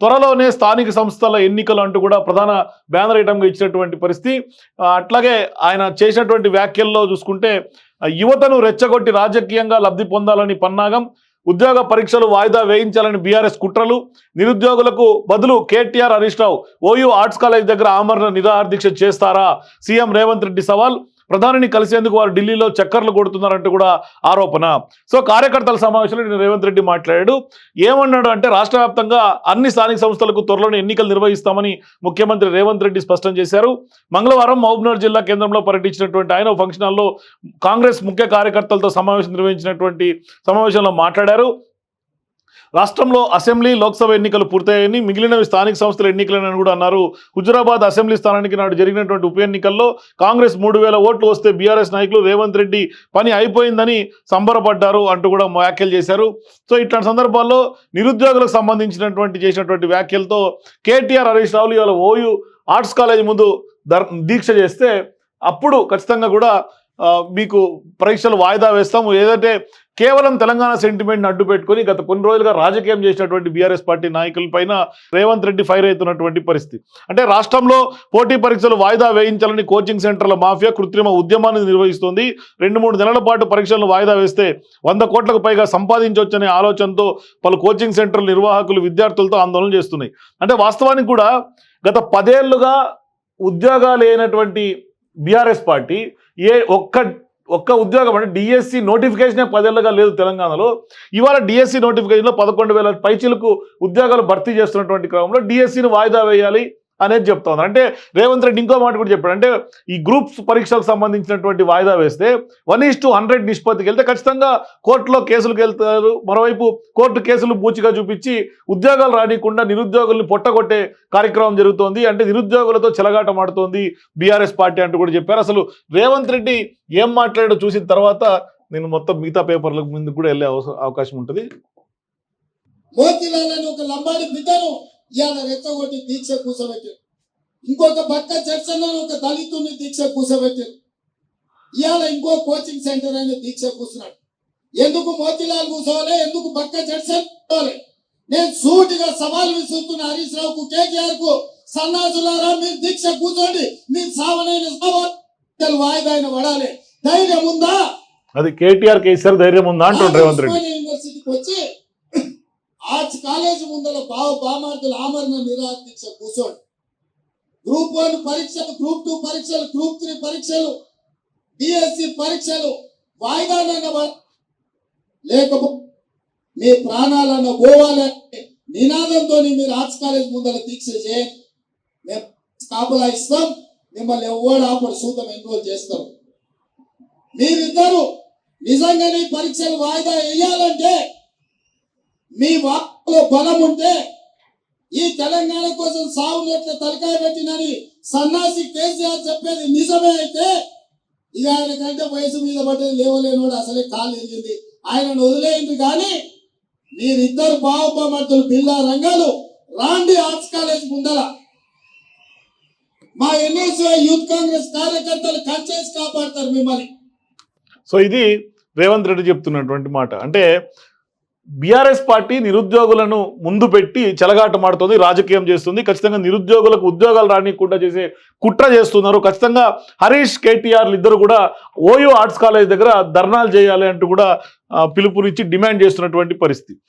త్వరలోనే స్థానిక సంస్థల ఎన్నికలు అంటూ కూడా ప్రధాన బ్యానర్ ఐటమ్గా ఇచ్చినటువంటి పరిస్థితి. అట్లాగే ఆయన చేసినటువంటి వ్యాఖ్యల్లో చూసుకుంటే యువతను రెచ్చగొట్టి రాజకీయంగా లబ్ధి పొందాలని పన్నాగం ఉద్యోగ పరీక్షలు వాయిదా వేయించాలని బీఆర్ఎస్ కుట్రలు నిరుద్యోగులకు బదులు KTR Harish Rao OU arts college దగ్గర ఆమరణ నిరాహార దీక్ష చేస్తారా? సీఎం రేవంత్ రెడ్డి సవాల్. ప్రధానిని కలిసేందుకు వారు ఢిల్లీలో చక్కర్లు కొడుతున్నారంటూ కూడా ఆరోపణ. సో కార్యకర్తల సమావేశంలో నేను రేవంత్ రెడ్డి మాట్లాడాడు. ఏమన్నాడు అంటే రాష్ట్ర వ్యాప్తంగా అన్ని స్థానిక సంస్థలకు త్వరలోనే ఎన్నికలు నిర్వహిస్తామని ముఖ్యమంత్రి రేవంత్ రెడ్డి స్పష్టం చేశారు. మంగళవారం మహబూబ్నగర్ జిల్లా కేంద్రంలో పర్యటించినటువంటి ఆయన ఫంక్షన్ హాల్లో కాంగ్రెస్ ముఖ్య కార్యకర్తలతో సమావేశం నిర్వహించినటువంటి సమావేశంలో మాట్లాడారు. రాష్ట్రంలో అసెంబ్లీ లోక్సభ ఎన్నికలు పూర్తయ్యాయని మిగిలినవి స్థానిక సంస్థల ఎన్నికలని కూడా అన్నారు. హుజురాబాద్ అసెంబ్లీ స్థానానికి నాడు జరిగినటువంటి ఉప ఎన్నికల్లో కాంగ్రెస్ మూడు వేల ఓట్లు వస్తే బీఆర్ఎస్ నాయకులు రేవంత్ రెడ్డి పని అయిపోయిందని సంబరపడ్డారు అంటూ కూడా వ్యాఖ్యలు చేశారు. సో ఇట్లాంటి సందర్భాల్లో నిరుద్యోగులకు సంబంధించినటువంటి చేసినటువంటి వ్యాఖ్యలతో కేటీఆర్ హరీష్ రావులు ఇవాళ ఓయూ ఆర్ట్స్ కాలేజ్ ముందు దీక్ష చేస్తే అప్పుడు ఖచ్చితంగా కూడా మీకు పరీక్షలు వాయిదా వేస్తాము. ఏదైతే కేవలం తెలంగాణ సెంటిమెంట్ని అడ్డు పెట్టుకుని గత కొన్ని రోజులుగా రాజకీయం చేసినటువంటి బీఆర్ఎస్ పార్టీ నాయకులపైన రేవంత్ రెడ్డి ఫైర్ అవుతున్నటువంటి పరిస్థితి. అంటే రాష్ట్రంలో పోటీ పరీక్షలు వాయిదా వేయించాలని కోచింగ్ సెంటర్ల మాఫియా కృత్రిమ ఉద్యమాన్ని నిర్వహిస్తోంది. రెండు మూడు నెలల పాటు పరీక్షలను వాయిదా వేస్తే వంద కోట్లకు పైగా సంపాదించవచ్చనే ఆలోచనతో పలు కోచింగ్ సెంటర్ల నిర్వాహకులు విద్యార్థులతో ఆందోళన చేస్తున్నాయి. అంటే వాస్తవానికి కూడా గత పదేళ్ళుగా ఉద్యోగాలు లేనటువంటి బీఆర్ఎస్ పార్టీ ఏ ఒక్క ఒక్క ఉద్యోగం అంటే డిఎస్సి నోటిఫికేషనే పదేళ్ళగా లేదు తెలంగాణలో. ఇవాళ డిఎస్సి నోటిఫికేషన్లో పదకొండు వేల పైచీలకు ఉద్యోగాలు భర్తీ చేస్తున్నటువంటి క్రమంలో డిఎస్సిని వాయిదా వేయాలి. అనేది చెప్తా ఉన్నారు అంటే రేవంత్ రెడ్డి ఇంకో మాట కూడా చెప్పాడు. అంటే ఈ గ్రూప్స్ పరీక్షలకు సంబంధించినటువంటి వాయిదా వేస్తే వన్ ఈస్ టు హండ్రెడ్ నిష్పత్తికి వెళ్తే ఖచ్చితంగా కోర్టులో కేసులకు వెళ్తారు. మరోవైపు కోర్టు కేసులు పూచిగా చూపించి ఉద్యోగాలు రానికుండా నిరుద్యోగుల్ని పొట్టగొట్టే కార్యక్రమం జరుగుతోంది. అంటే నిరుద్యోగులతో చెలగాట ఆడుతోంది బీఆర్ఎస్ పార్టీ అంటూ కూడా చెప్పారు. అసలు రేవంత్ రెడ్డి ఏం మాట్లాడో చూసిన తర్వాత నేను మొత్తం మిగతా పేపర్లకు ముందు కూడా వెళ్ళే అవకాశం ఉంటుంది. ఒక లంబాడి బిడ్డను ఇవాళ రెచ్చగొట్టి దీక్ష కూర్చోబెట్టారు ఇంకొక పక్క అని ఒక దళితుని దీక్ష కూర్చోబెట్టారు ఇవాళ ఇంకో కోచింగ్ సెంటర్ అని దీక్ష కూర్చున్నాడు. ఎందుకు మోతిలాల్ కూర్చోవాలి? ఎందుకు పక్క కూర్చోవాలి? నేను సూటిగా సవాల్ విసురుతున్న హరీష్ రావుకు కేటీఆర్కు సన్నాసులారా మీరు దీక్ష కూర్చోండి. మీరు సావనైన సవాల్ వాయిదా అయిన పడాలి ధైర్యం ఉందా? అది కేటీఆర్ కేసీఆర్ ధైర్యం ఉందా అంటుండ్రు రేవంత్ రెడ్డి? ఉస్మానియా యూనివర్సిటీకి వచ్చి ఆర్ట్స్ కాలేజ్ ముందర బావ బామార్దుల ఆమరణ నిరాహార దీక్ష కూర్చోండి గ్రూప్ వన్ పరీక్షలు గ్రూప్ టూ పరీక్షలు గ్రూప్ త్రీ పరీక్షలు బిఎస్సి పరీక్షలు వాయిదాలన్న లేకపోతే మీ ప్రాణాలన్న పోవాలంటే నినాదంతో మీరు ఆర్ట్స్ కాలేజ్ ముందర దీక్ష చేయండి మేము కాపలా ఇస్తాం. మిమ్మల్ని ఎవడు ఆపడు సూతం ఎన్రోల్ చేస్తారు. మీరిద్దరు నిజంగానే పరీక్షలు వాయిదా వేయాలంటే మీ వాక్లో బలం ఉంటే ఈ తెలంగాణ కోసం సాగు నోట్ల తలకాయ పెట్టినని సన్నాసి కేసీఆర్ చెప్పేది నిజమే అయితే ఇక ఆయన కంటే వయసు మీద పడ్డది లేవలేనోడు అసలే కాలు ఎరిగింది. ఆయనను వదిలేయండి కానీ మీరిద్దరు బావబామర్తులు బిల్లా రంగాలు రాండి ఆర్ట్స్ కాలేజ్ ముందర. మా ఎన్ఎస్ఏ యూత్ కాంగ్రెస్ కార్యకర్తలు కంచేసి కాపాడతారు మిమ్మల్ని. సో ఇది రేవంత్ రెడ్డి చెప్తున్నటువంటి మాట. అంటే బీఆర్ఎస్ పార్టీ నిరుద్యోగులను ముందు పెట్టి చెలగాటమాడుతుంది రాజకీయం చేస్తుంది. ఖచ్చితంగా నిరుద్యోగులకు ఉద్యోగాలు రానికుండా చేసే కుట్ర చేస్తున్నారు. ఖచ్చితంగా హరీష్ కేటీఆర్లు ఇద్దరు కూడా ఓయో ఆర్ట్స్ కాలేజ్ దగ్గర ధర్నాలు చేయాలి అంటూ కూడా పిలుపునిచ్చి డిమాండ్ చేస్తున్నటువంటి పరిస్థితి.